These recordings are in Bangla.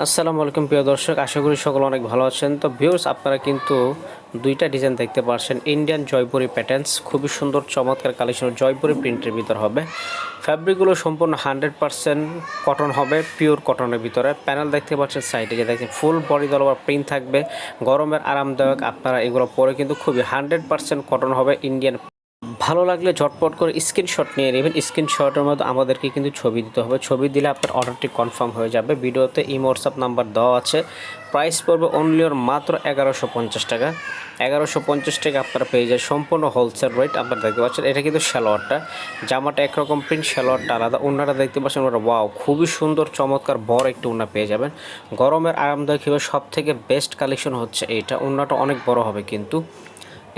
আসসালামু আলাইকুম প্রিয় দর্শক, আশা করি সকল অনেক ভালো আছেন। তো ভিউর্স আপনারা কিন্তু দুইটা ডিজাইন দেখতে পাচ্ছেন ইন্ডিয়ান জয়পুরি প্যাটার্নস খুবই সুন্দর, চমৎকার কালেকশন জয়পুরি প্রিন্টের ভিতর হবে। ফ্যাব্রিকগুলো সম্পূর্ণ হান্ড্রেড পার্সেন্ট কটন হবে পিওর কটনের ভিতরে। প্যানেল দেখতে পাচ্ছেন সাইডে যে দেখছেন ফুল বডি দলবার প্রিন্ট থাকবে। গরমের আরামদায়ক, আপনারা এগুলো পরে কিন্তু খুবই হান্ড্রেড পার্সেন্ট কটন হবে ইন্ডিয়ান ভালো লাগলে ঝটপট করে স্ক্রিনশট নিয়ে নেবেন। স্ক্রিনশটের মধ্যে আমাদেরকে কিন্তু ছবি দিতে হবে। ছবি দিলে আপনার অর্ডারটি কনফার্ম হয়ে যাবে। ভিডিওতে ইমো হোয়াটসঅ্যাপ নাম্বার দেওয়া আছে। প্রাইস পড়বে অনলি ওর মাত্র এগারোশো পঞ্চাশ টাকা। এগারোশো পঞ্চাশ টাকা আপনারা পেয়ে যায় সম্পূর্ণ হোলসেল রেট আপনারা দেখতে পাচ্ছেন, এটা কিন্তু সালোয়ারটা। জামাটা একরকম প্রিন্ট সালোয়ারটা আলাদা। ওনারা দেখতে পাচ্ছেন ওরা ওয়াও খুবই সুন্দর, চমৎকার, বড় একটু ওনা পেয়ে যাবেন। গরমের আরামদায়ক হিসেবে সব থেকে বেস্ট কালেকশন হচ্ছে এইটা। ওনাটা অনেক বড় হবে কিন্তু।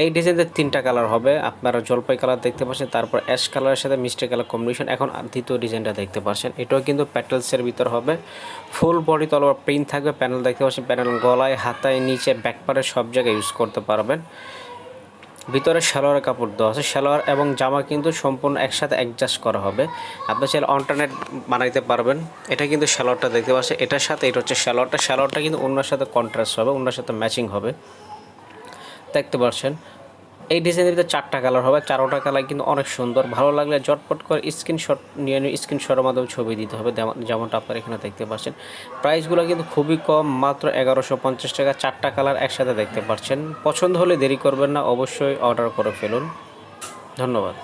এই ডিজাইনের তিনটা কালার হবে। আপনারা জলপাই কালার দেখতে পাচ্ছেন, তারপর অ্যাশ কালারের সাথে মিষ্টি কালার কম্বিনেশন এখন দ্বিতীয় ডিজাইনটা দেখতে পাচ্ছেন, এটাও কিন্তু প্যাটেলসের ভিতর হবে। ফুল বডি তলোয়ার প্রিন্ট থাকবে প্যানেল দেখতে পাচ্ছেন প্যানেল গলায়, হাতায়, নিচে ব্যাকপারে সব জায়গায় ইউজ করতে পারবেন। ভিতরে সালোয়ারের কাপড় দেওয়া আছে, সালোয়ার এবং জামা কিন্তু সম্পূর্ণ একসাথে অ্যাডজাস্ট করা হবে। আপনি চাইলে অল্টারনেট বানাইতে পারবেন, এটা কিন্তু সালোয়ারটা দেখতে পাচ্ছেন, এটার সাথে এটা হচ্ছে সালোয়ারটা সালোয়ারটা কিন্তু অন্যের সাথে কন্ট্রাস্ট হবে, অন্যের সাথে ম্যাচিং হবে। দেখতে পাচ্ছেন এই ডিজাইনের ভিতরে চারটা কালার হবে, চারোটা কালার কিন্তু অনেক সুন্দর। ভালো লাগলে জটপট করে স্ক্রিনশট নিয়ে নিয়ে স্ক্রিনশটের মাধ্যমে ছবি দিতে হবে, যেমন- যেমনটা আপনারা এখানে দেখতে পাচ্ছেন। প্রাইসগুলো কিন্তু খুবই কম, মাত্র এগারোশো পঞ্চাশ টাকা, চারটা কালার একসাথে দেখতে পাচ্ছেন। পছন্দ হলে দেরি করবেন না, অবশ্যই অর্ডার করে ফেলুন। ধন্যবাদ।